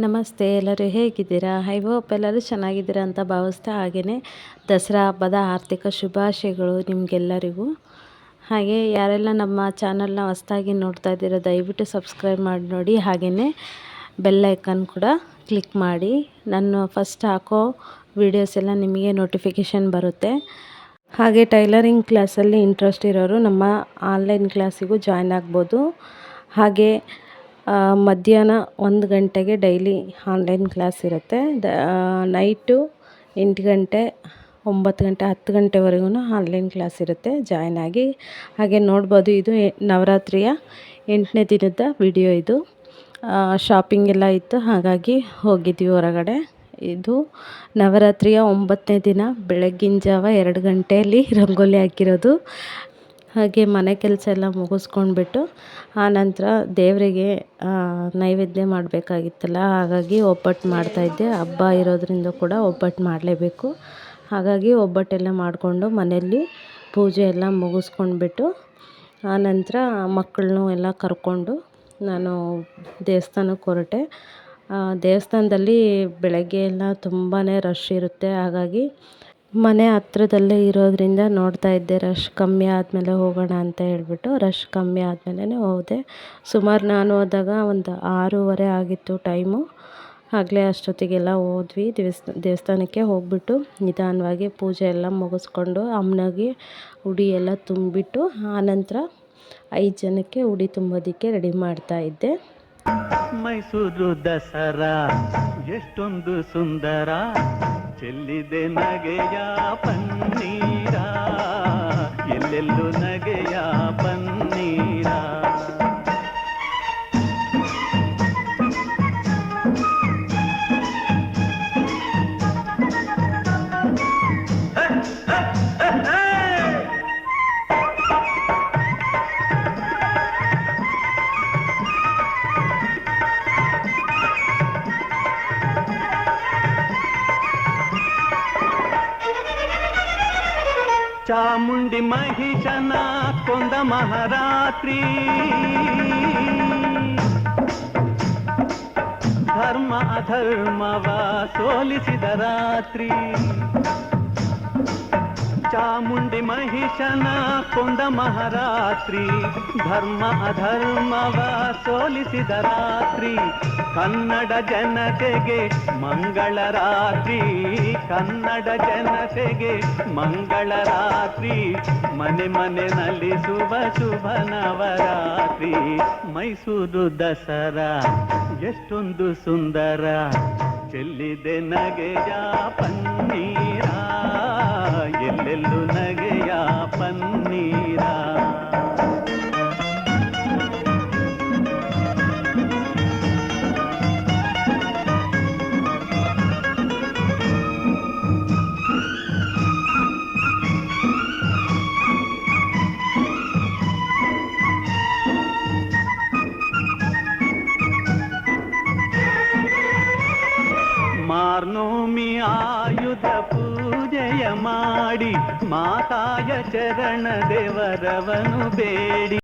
ನಮಸ್ತೆ, ಎಲ್ಲರೂ ಹೇಗಿದ್ದೀರಾ? ಐ ಹೋಪ್ ಎಲ್ಲರೂ ಚೆನ್ನಾಗಿದ್ದೀರಾ ಅಂತ ಭಾವಿಸ್ತಾ ಹಾಗೆಯೇ ದಸರಾ ಹಬ್ಬದ ಆರ್ಥಿಕ ಶುಭಾಶಯಗಳು ನಿಮಗೆಲ್ಲರಿಗೂ. ಹಾಗೆ ಯಾರೆಲ್ಲ ನಮ್ಮ ಚಾನಲ್ನ ಹೊಸ್ದಾಗಿ ನೋಡ್ತಾ ಇದ್ದೀರೋ ದಯವಿಟ್ಟು ಸಬ್ಸ್ಕ್ರೈಬ್ ಮಾಡಿ ನೋಡಿ. ಹಾಗೆಯೇ ಬೆಲ್ಲೈಕನ್ ಕೂಡ ಕ್ಲಿಕ್ ಮಾಡಿ. ನಾನು ಫಸ್ಟ್ ಹಾಕೋ ವೀಡಿಯೋಸ್ ಎಲ್ಲ ನಿಮಗೆ ನೋಟಿಫಿಕೇಷನ್ ಬರುತ್ತೆ. ಹಾಗೆ ಟೈಲರಿಂಗ್ ಕ್ಲಾಸಲ್ಲಿ ಇಂಟ್ರೆಸ್ಟ್ ಇರೋರು ನಮ್ಮ ಆನ್ಲೈನ್ ಕ್ಲಾಸಿಗೂ ಜಾಯ್ನ್ ಆಗ್ಬೋದು. ಹಾಗೆ ಮಧ್ಯಾಹ್ನ ಒಂದು ಗಂಟೆಗೆ ಡೈಲಿ ಆನ್ಲೈನ್ ಕ್ಲಾಸ್ ಇರುತ್ತೆ. ದ ನೈಟು ಎಂಟು ಗಂಟೆ, ಒಂಬತ್ತು ಗಂಟೆ, ಹತ್ತು ಗಂಟೆವರೆಗೂ ಆನ್ಲೈನ್ ಕ್ಲಾಸ್ ಇರುತ್ತೆ. ಜಾಯ್ನ್ ಆಗಿ. ಹಾಗೆ ನೋಡ್ಬೋದು, ಇದು ನವರಾತ್ರಿಯ ಎಂಟನೇ ದಿನದ ವಿಡಿಯೋ ಇದು. ಶಾಪಿಂಗ್ ಎಲ್ಲ ಇತ್ತು, ಹಾಗಾಗಿ ಹೋಗಿದ್ವಿ ಹೊರಗಡೆ. ಇದು ನವರಾತ್ರಿಯ ಒಂಬತ್ತನೇ ದಿನ, ಬೆಳಗ್ಗಿನ ಜಾವ ಎರಡು ಗಂಟೆಯಲ್ಲಿ ರಂಗೋಲಿ ಹಾಕಿರೋದು. ಹಾಗೆ ಮನೆ ಕೆಲಸ ಎಲ್ಲ ಮುಗಿಸ್ಕೊಂಡ್ಬಿಟ್ಟು ಆನಂತರ ದೇವರಿಗೆ ನೈವೇದ್ಯ ಮಾಡಬೇಕಾಗಿತ್ತಲ್ಲ, ಹಾಗಾಗಿ ಒಬ್ಬಟ್ಟು ಮಾಡ್ತಾಯಿದ್ದೆ ಹಬ್ಬ ಇರೋದರಿಂದ ಕೂಡ ಒಬ್ಬಟ್ಟು ಮಾಡಲೇಬೇಕು. ಹಾಗಾಗಿ ಒಬ್ಬಟ್ಟೆಲ್ಲ ಮಾಡಿಕೊಂಡು ಮನೆಯಲ್ಲಿ ಪೂಜೆ ಎಲ್ಲ ಮುಗಿಸ್ಕೊಂಡ್ಬಿಟ್ಟು ಆನಂತರ ಮಕ್ಕಳನ್ನೂ ಎಲ್ಲ ಕರ್ಕೊಂಡು ನಾನು ದೇವಸ್ಥಾನಕ್ಕೆ ಹೊರಟೆ. ದೇವಸ್ಥಾನದಲ್ಲಿ ಬೆಳಗ್ಗೆ ಎಲ್ಲ ತುಂಬಾ ರಶ್ ಇರುತ್ತೆ. ಹಾಗಾಗಿ ಮನೆ ಹತ್ರದಲ್ಲೇ ಇರೋದರಿಂದ ನೋಡ್ತಾ ಇದ್ದೆ, ರಶ್ ಕಮ್ಮಿ ಆದಮೇಲೆ ಹೋಗೋಣ ಅಂತ ಹೇಳ್ಬಿಟ್ಟು ರಶ್ ಕಮ್ಮಿ ಆದಮೇಲೆ ಹೋದೆ. ಸುಮಾರು ನಾನು ಹೋದಾಗ ಒಂದು ಆರೂವರೆ ಆಗಿತ್ತು ಟೈಮು. ಆಗಲೇ ಅಷ್ಟೊತ್ತಿಗೆಲ್ಲ ಹೋದ್ವಿ. ದೇವಸ್ಥಾನ ದೇವಸ್ಥಾನಕ್ಕೆ ಹೋಗ್ಬಿಟ್ಟು ನಿಧಾನವಾಗಿ ಪೂಜೆ ಎಲ್ಲ ಮುಗಿಸ್ಕೊಂಡು ಅಮ್ಮನಿಗೆ ಉಡಿ ಎಲ್ಲ ತುಂಬಿಟ್ಟು ಆನಂತರ ಐದು ಜನಕ್ಕೆ ಉಡಿ ತುಂಬೋದಕ್ಕೆ ರೆಡಿ ಮಾಡ್ತಾ ಇದ್ದೆ. ಮೈಸೂರು ದಸರಾ, ಎಷ್ಟೊಂದು ಸುಂದರ. ಚೆಲ್ಲಿದೆ ನಗೆಯ ಪನ್ನೀರ ಚಾಮುಂಡಿ ಮಹಿಷನ ಕೊಂದ ಮಹಾರಾತ್ರಿ ಧರ್ಮ ಅಧರ್ಮವ ಸೋಲಿಸಿದ ರಾತ್ರಿ ಚಾಮುಂಡಿ ಮಹಿಷನ ಕೊಂದ ಮಹಾರಾತ್ರಿ, ಧರ್ಮ ಅಧರ್ಮವ ಸೋಲಿಸಿದ ರಾತ್ರಿ, ಕನ್ನಡ ಜನತೆಗೆ ಮಂಗಳ ರಾತ್ರಿ, ಕನ್ನಡ ಜನತೆಗೆ ಮಂಗಳ ರಾತ್ರಿ, ಮನೆ ಮನೆ ನಲಿಸುವ ಶುಭ ನವರಾತ್ರಿ, ಮೈಸೂರು ದಸರಾ ಎಷ್ಟೊಂದು ಸುಂದರ, ಚೆಲ್ಲಿದೆ ನಗೆಯ ಪನ್ನೀರ. ಎಲ್ಲೆಲ್ಲೂ ನಗೆಯ ಪನ್ನೀರ ಮಾರ್ನೋಮಿ ಆಯುಧ ಪೂಜೆಯ ಮಾಡಿ ಮಾತಾಯ ಚರಣ ದೇವರವನು ಬೇಡಿ.